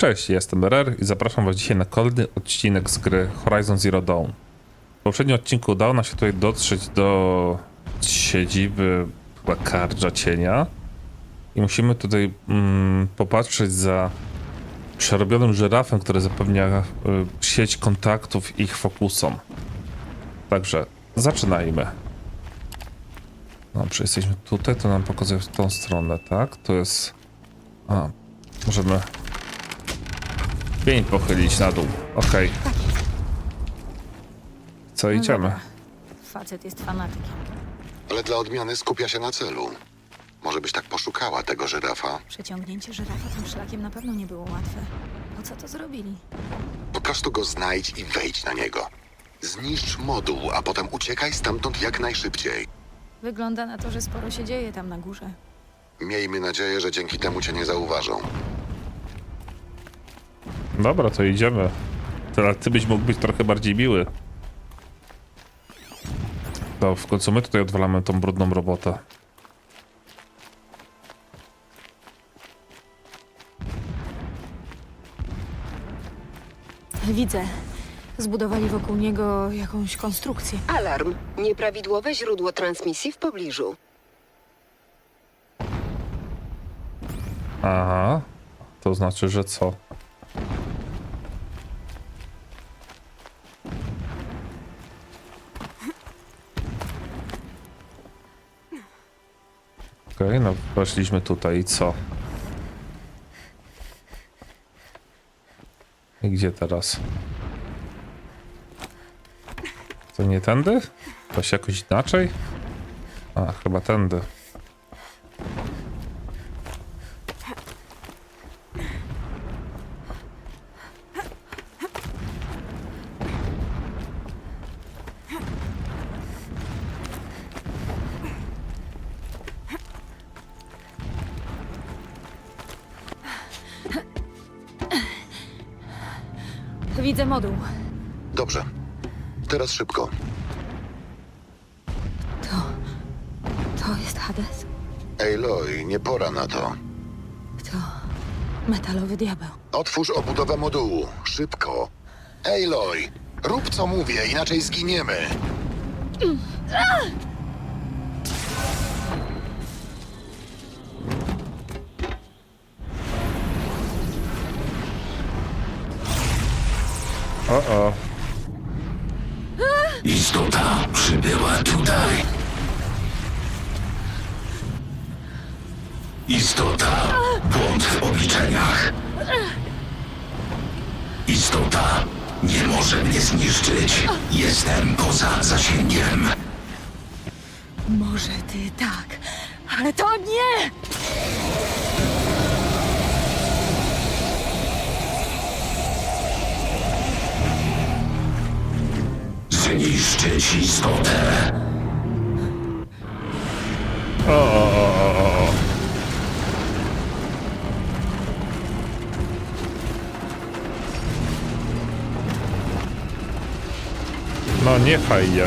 Cześć, jestem RR i zapraszam was dzisiaj na kolejny odcinek z gry Horizon Zero Dawn. W poprzednim odcinku udało nam się tutaj dotrzeć do siedziby chyba Kardża Cienia i musimy tutaj mm, popatrzeć za przerobionym żyrafem, który zapewnia y, sieć kontaktów ich fokusom. Także zaczynajmy. Dobrze, jesteśmy tutaj, to nam pokazuje w tą stronę, tak? To jest... A, możemy pień pochylić na dół. Okej. Co, idziemy? dobra. Facet jest fanatykiem. Ale dla odmiany skupia się na celu. Może byś tak poszukała tego żyrafa? Przeciągnięcie żyrafa tym szlakiem na pewno nie było łatwe. Po co to zrobili? Po prostu go znajdź i wejdź na niego. Zniszcz moduł, a potem uciekaj stamtąd jak najszybciej. Wygląda na to, że sporo się dzieje tam na górze. Miejmy nadzieję, że dzięki temu cię nie zauważą. Dobra, to idziemy. Teraz ty byś mógł być trochę bardziej miły. To w końcu my tutaj odwalamy tą brudną robotę. Widzę. Zbudowali wokół niego jakąś konstrukcję. Alarm. Nieprawidłowe źródło transmisji w pobliżu. Aha. To znaczy, że co? Weszliśmy tutaj i co? I gdzie teraz? To nie tędy? To się jakoś inaczej? A, chyba tędy. Widzę moduł. Dobrze. Teraz szybko. To... To jest Hades? Aloy, nie pora na to. To... Metalowy diabeł. Otwórz obudowę modułu. Szybko. Aloy, rób co mówię, inaczej zginiemy. Tutaj. Istota, błąd w obliczeniach. Istota nie może mnie zniszczyć. Jestem poza zasięgiem. Może ty tak, ale to nie! Zniszczyć istotę. O, o, o, o. No nie fajnie.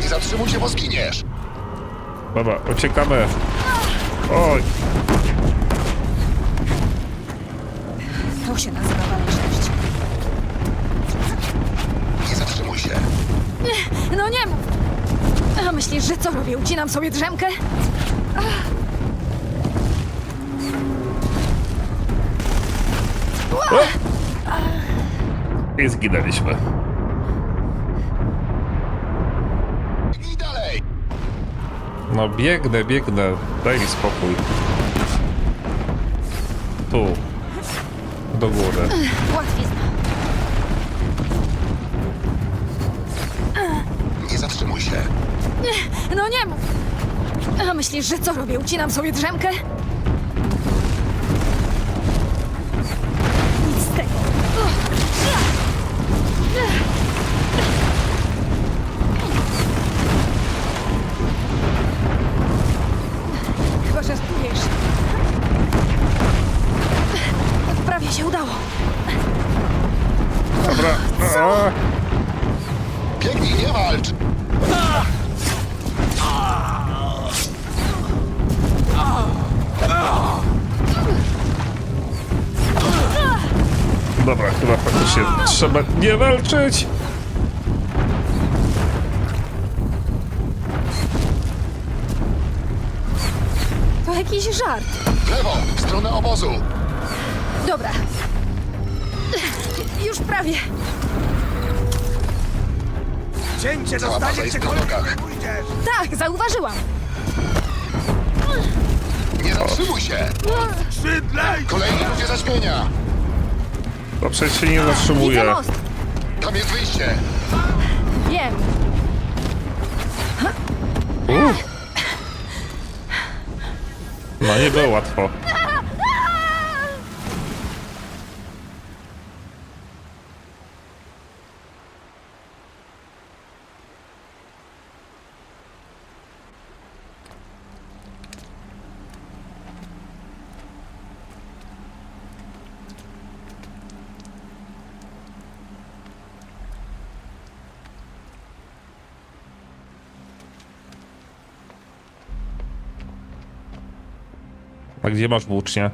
Nie zatrzymuj się, bo zginiesz. Dobra, uciekamy. Oj, To się nazywa waleczność. Nie zatrzymuj się. No nie mów! A myślisz, że co robię? Ucinam sobie drzemkę? i zginęliśmy. I dalej. No biegnę, biegnę. Daj mi spokój. Tu. Do góry. Łatwizna. Nie zatrzymuj się. No nie mów! A myślisz, że co robię? Ucinam sobie drzemkę? Dobra. A, Biegnij, nie walcz! Dobra, chyba faktycznie trzeba nie walczyć. To jakiś żart. W lewo, w stronę obozu! Dobra. Już prawie. Cięcie Cała baza dostanie jest cię na nogach. pójdziesz! Tak, zauważyłam. Nie zatrzymuj się! Szydlej! Kolejny ludzie zaćmienia! To przecież się nie Widzę zatrzymuje. most. Tam jest wyjście! Wiem. No nie było łatwo. A gdzie masz włócznie?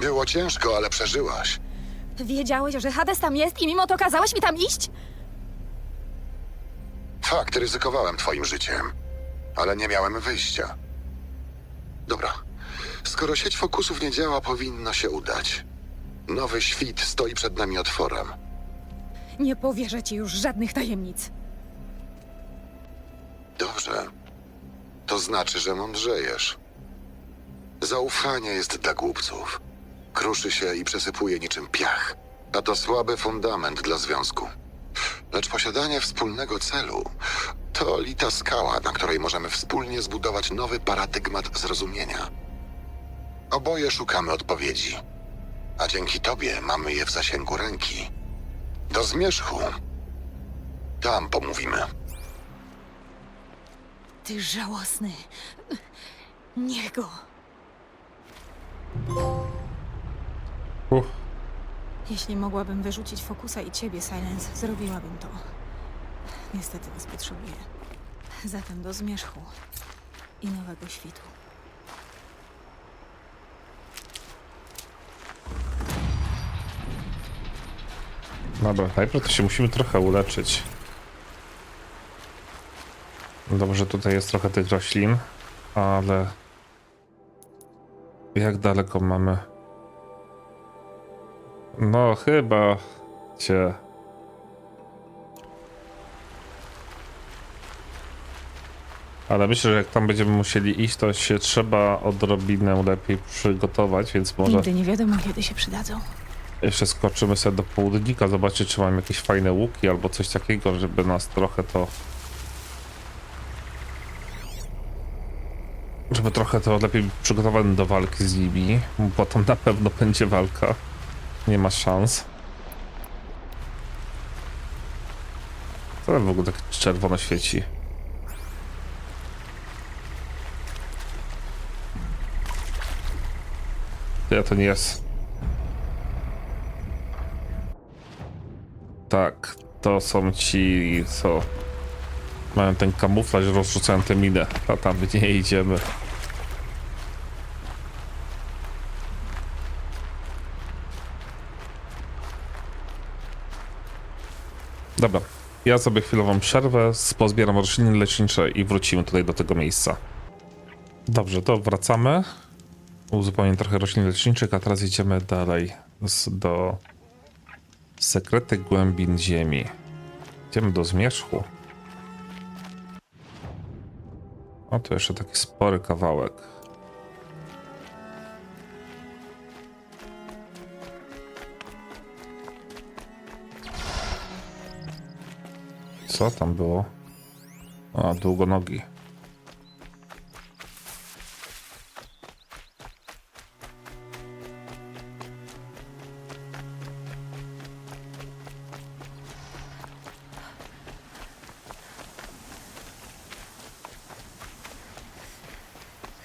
Było ciężko, ale przeżyłaś. Wiedziałeś, że Hades tam jest i mimo to kazałeś mi tam iść? Fakt, ryzykowałem twoim życiem, ale nie miałem wyjścia. Dobra. Skoro sieć fokusów nie działa, powinno się udać. Nowy świt stoi przed nami otworem. Nie powierzę ci już żadnych tajemnic. Dobrze. To znaczy, że mądrzejesz. Zaufanie jest dla głupców. Kruszy się i przesypuje niczym piach. A to słaby fundament dla związku. Lecz posiadanie wspólnego celu to lita skała, na której możemy wspólnie zbudować nowy paradygmat zrozumienia. Oboje szukamy odpowiedzi, a dzięki tobie mamy je w zasięgu ręki. Do zmierzchu. Tam pomówimy. Ty żałosny. Niech go. Uff. Jeśli mogłabym wyrzucić fokusa i ciebie, Silence, zrobiłabym to. Niestety was potrzebuję. Zatem do zmierzchu i nowego świtu. Dobra, najpierw to się musimy trochę uleczyć. Dobrze, tutaj jest trochę tych roślin, ale jak daleko mamy? No, chyba cię. Ale myślę, że jak tam będziemy musieli iść, to się trzeba odrobinę lepiej przygotować, więc może Nigdy nie wiadomo, kiedy się przydadzą. jeszcze skoczymy sobie do południka, zobaczyć, czy mam jakieś fajne łuki albo coś takiego, żeby nas trochę to. Żeby trochę to lepiej być przygotowany do walki z nimi, bo tam na pewno będzie walka. Nie ma szans. Co w ogóle tak czerwono świeci? Ja to nie jest. Tak, to są ci, co mają ten kamuflaż, rozrzucają te minę, a tam nie idziemy. Dobra, ja sobie chwilową przerwę, pozbieram rośliny lecznicze i wrócimy tutaj do tego miejsca. Dobrze, to wracamy. Uzupełnię trochę roślin leczniczych, a teraz idziemy dalej do Sekrety głębin ziemi. Idziemy do zmierzchu. O, to jeszcze taki spory kawałek. co tam było? A, długonogi.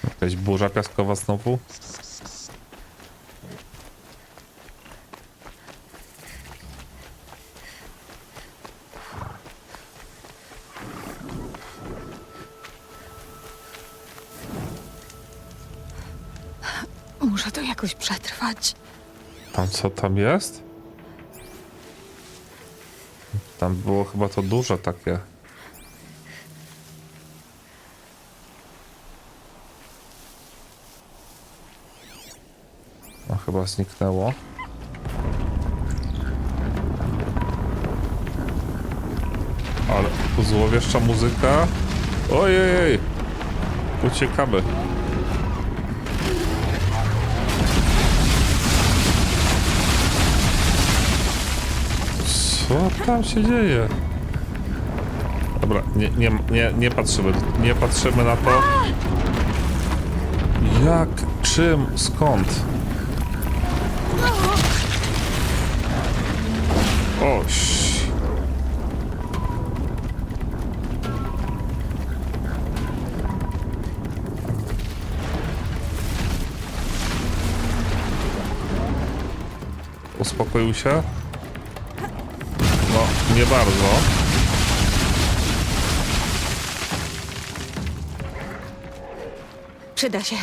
Jakaś burza piaskowa znowu? Co tam jest? Tam było chyba to duże takie. No chyba zniknęło. Ale złowieszcza muzyka. Ojej! Uciekamy. Co tam się dzieje? Dobra, nie, nie, nie, nie patrzymy, nie patrzymy na to. Jak, czym, skąd? Oś. Uspokoił się? Nie bardzo. Przyda się.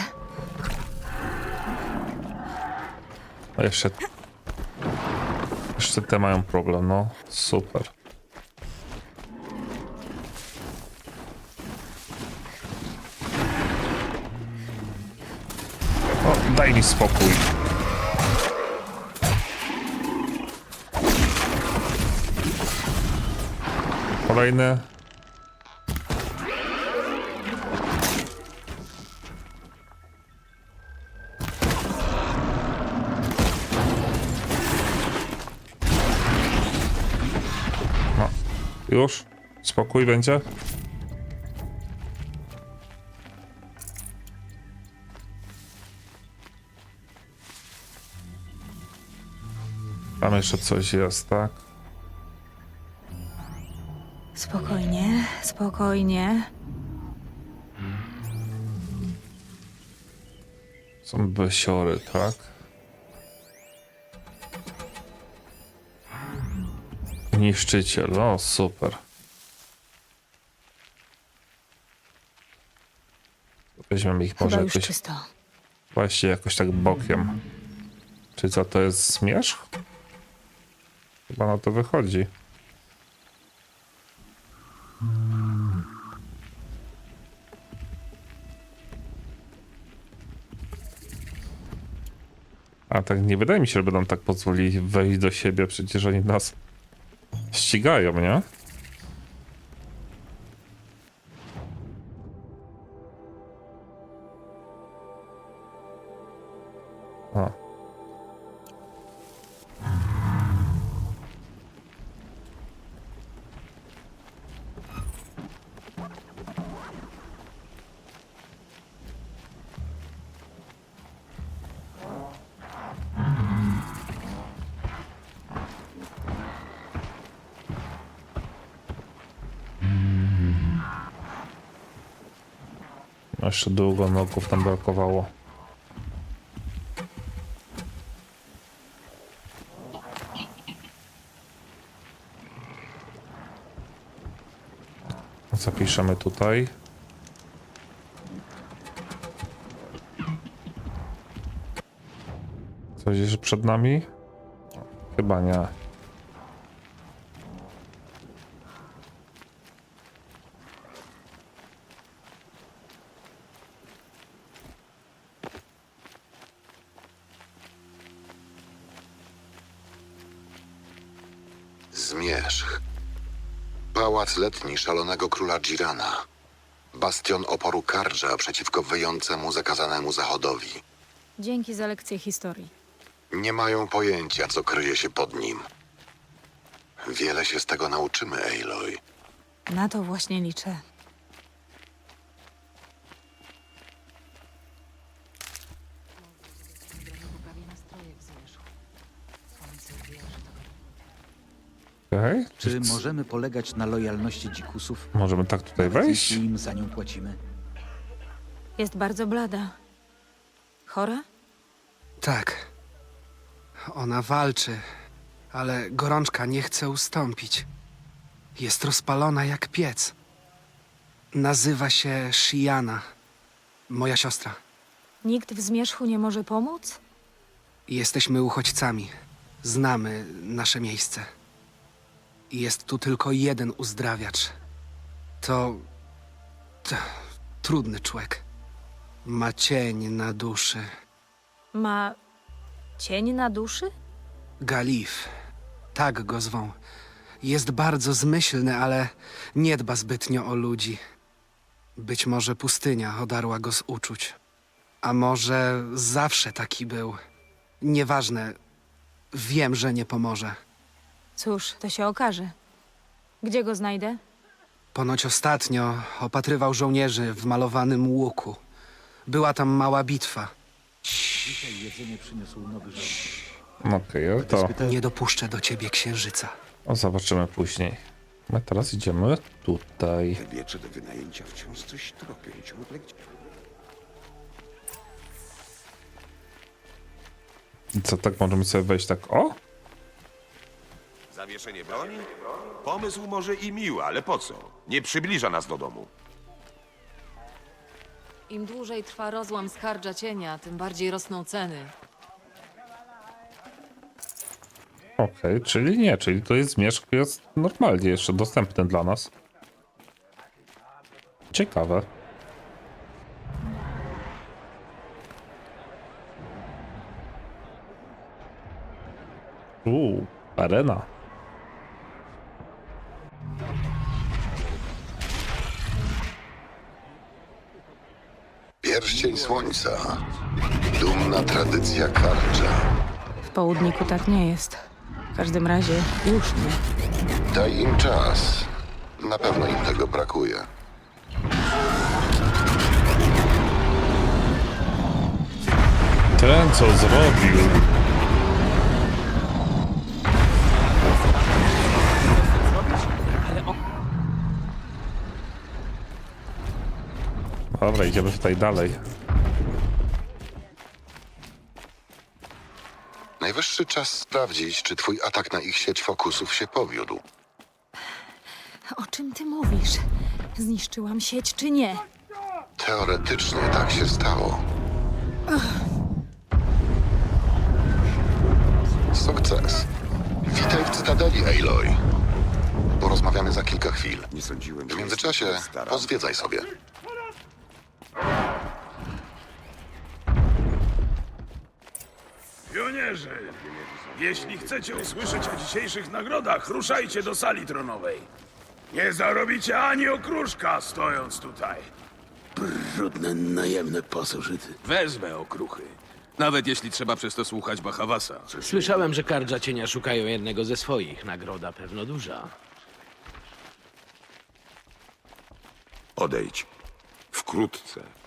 A jeszcze... Jeszcze te mają problem, no. Super. O, daj mi spokój. Kolejny. No. Już? Spokój będzie? Tam jeszcze coś jest, tak? Spokojnie, spokojnie. Są besiory, tak? Niszczyciel, o super. Weźmiemy ich może Chyba już jakoś, czysto. właśnie jakoś tak bokiem. Czy co, to jest zmierzch? Chyba na to wychodzi. Tak nie wydaje mi się, żeby nam tak pozwolili wejść do siebie, przecież oni nas ścigają, nie? Jeszcze długo nogów nam brakowało. Zapiszemy tutaj. Coś jeszcze przed nami? Chyba nie. Zmierzch. Pałac letni szalonego króla Girana. Bastion oporu Kardża przeciwko wyjącemu zakazanemu zachodowi. Dzięki za lekcję historii. Nie mają pojęcia, co kryje się pod nim. Wiele się z tego nauczymy, Aloy. Na to właśnie liczę. Okej. Czy możemy polegać na lojalności dzikusów? Możemy tak tutaj nawet wejść? Jeśli im za nią płacimy. Jest bardzo blada. Chora? Tak. Ona walczy, ale gorączka nie chce ustąpić. Jest rozpalona jak piec. Nazywa się Shiana. Moja siostra. Nikt w zmierzchu nie może pomóc? Jesteśmy uchodźcami. Znamy nasze miejsce. Jest tu tylko jeden uzdrawiacz. To. to trudny człowiek. Ma cień na duszy. Ma cień na duszy? Galif. Tak go zwą. Jest bardzo zmyślny, ale nie dba zbytnio o ludzi. Być może pustynia odarła go z uczuć. A może zawsze taki był. Nieważne. Wiem, że nie pomoże. Cóż, to się okaże. Gdzie go znajdę? Ponoć ostatnio opatrywał żołnierzy w malowanym łuku. Była tam mała bitwa. Okej, okay, to Nie dopuszczę do ciebie księżyca. o, zobaczymy później. My teraz idziemy tutaj. Wiecze do wynajęcia wciąż coś tropią. Ciągle gdzie... I co, tak możemy sobie wejść tak, o? Zawieszenie broni? Pomysł może i miły, ale po co? Nie przybliża nas do domu. Im dłużej trwa rozłam skardża cienia, tym bardziej rosną ceny. Okej, czyli nie, czyli to jest zmierzch jest normalnie jeszcze dostępny dla nas. Ciekawe. Uuu, arena. Słońca. Dumna tradycja Kardża. W południku tak nie jest. W każdym razie już nie. Daj im czas. Na pewno im tego brakuje. Ten co zrobił. Dobra, idziemy tutaj dalej. Najwyższy czas sprawdzić, czy twój atak na ich sieć fokusów się powiódł. O czym ty mówisz? Zniszczyłam sieć czy nie? Teoretycznie tak się stało. Sukces. Witaj w Cytadeli, Aloy. Porozmawiamy za kilka chwil. Nie sądziłem, że W międzyczasie tak stara. pozwiedzaj sobie. Pionierze, jeśli chcecie usłyszeć o dzisiejszych nagrodach, ruszajcie do sali tronowej. Nie zarobicie ani okruszka stojąc tutaj. Brudne, najemne pasożyty. Wezmę okruchy. Nawet jeśli trzeba przez to słuchać Bachawasa. Słyszałem, że kardża cienia szukają jednego ze swoich. Nagroda pewno duża. Odejdź. Wkrótce.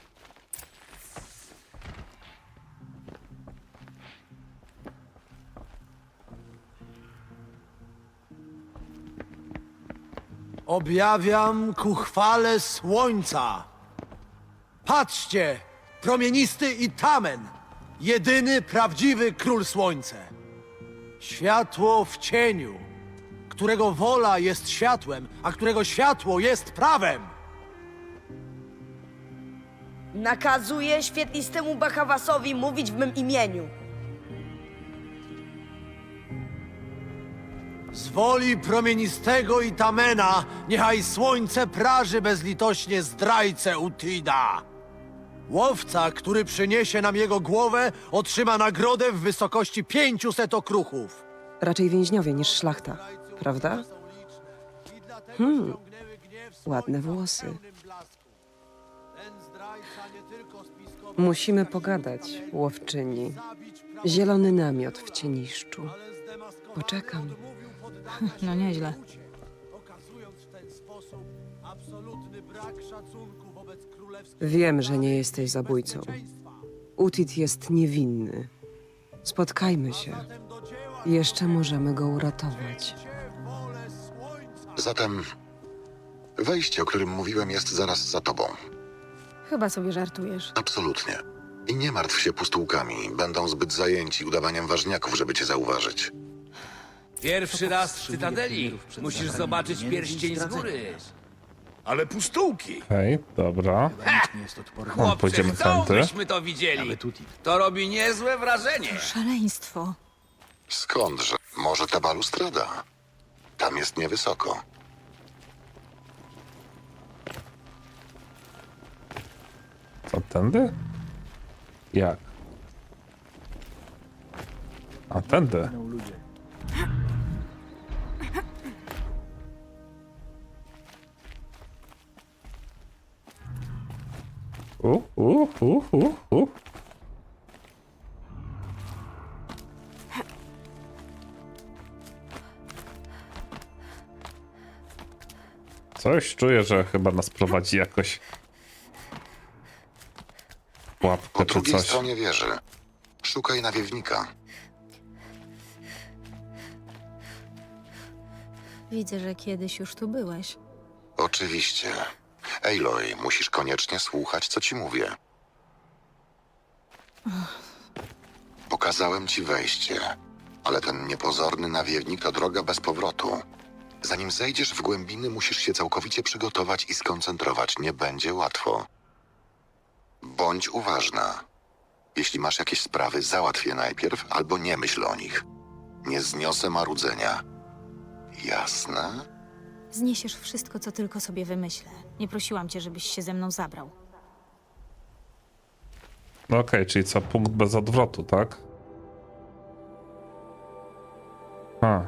Objawiam ku chwale słońca. Patrzcie, promienisty Itamen, jedyny prawdziwy król słońce. Światło w cieniu, którego wola jest światłem, a którego światło jest prawem. Nakazuję świetlistemu Bachawasowi mówić w mym imieniu. Woli promienistego Itamena, niechaj słońce praży bezlitośnie zdrajcę Utida. Łowca, który przyniesie nam jego głowę, otrzyma nagrodę w wysokości 500 okruchów. Raczej więźniowie niż szlachta, prawda? Hmm, ładne włosy. Musimy pogadać, łowczyni. Zielony namiot w cieniszczu. Poczekam. No nieźle. Okazując w ten sposób absolutny brak szacunku wobec królewskiego Wiem, że nie jesteś zabójcą. Utit jest niewinny. Spotkajmy się. Jeszcze możemy go uratować. Zatem wejście, o którym mówiłem, jest zaraz za tobą. Chyba sobie żartujesz. Absolutnie. I nie martw się pustułkami. Będą zbyt zajęci udawaniem ważniaków, żeby cię zauważyć. Pierwszy raz w Cytadeli. Musisz zobaczyć pierścień z góry. Ale pustułki! Okej, dobra. Chłopcze, pójdziemy chcą, tędy. byśmy to widzieli. To robi niezłe wrażenie. Szaleństwo. Skądże? Może ta balustrada? Tam jest niewysoko. Co, tędy? Jak? A, tędy. U, u, u, u, u. Coś czuję, że chyba nas prowadzi jakoś Po łapkę czy drugiej coś. stronie wieży. Szukaj nawiewnika. Widzę, że kiedyś już tu byłeś. Oczywiście. Aloy, musisz koniecznie słuchać, co ci mówię. Pokazałem ci wejście, ale ten niepozorny nawiewnik to droga bez powrotu. Zanim zejdziesz w głębiny, musisz się całkowicie przygotować i skoncentrować. Nie będzie łatwo. Bądź uważna. Jeśli masz jakieś sprawy, załatw je najpierw albo nie myśl o nich. Nie zniosę marudzenia. Jasne? Zniesiesz wszystko, co tylko sobie wymyślę. Nie prosiłam cię, żebyś się ze mną zabrał. No okej, czyli co, punkt bez odwrotu, tak? A.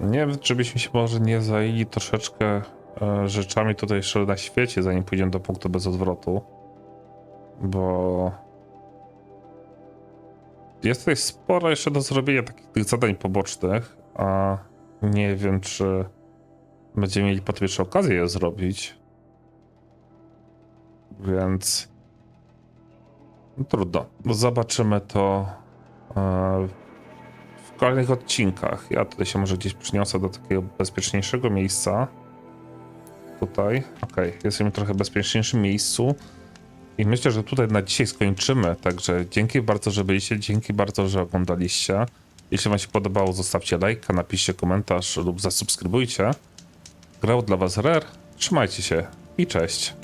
Nie wiem, czy byśmy się może nie zajęli troszeczkę e, rzeczami tutaj jeszcze na świecie, zanim pójdziemy do punktu bez odwrotu. Bo... Jest tutaj sporo jeszcze do zrobienia takich tych zadań pobocznych, a nie wiem, czy będziemy mieli potem jeszcze okazję je zrobić. Więc no, trudno. Zobaczymy to e, w kolejnych odcinkach. Ja tutaj się może gdzieś przyniosę do takiego bezpieczniejszego miejsca. Tutaj. Okej, jesteśmy w trochę bezpieczniejszym miejscu. I myślę, że tutaj na dzisiaj skończymy. Także dzięki bardzo, że byliście. Dzięki bardzo, że oglądaliście. Jeśli Wam się podobało, zostawcie lajka, napiszcie komentarz lub zasubskrybujcie. Grał dla Was Rare. Trzymajcie się i cześć.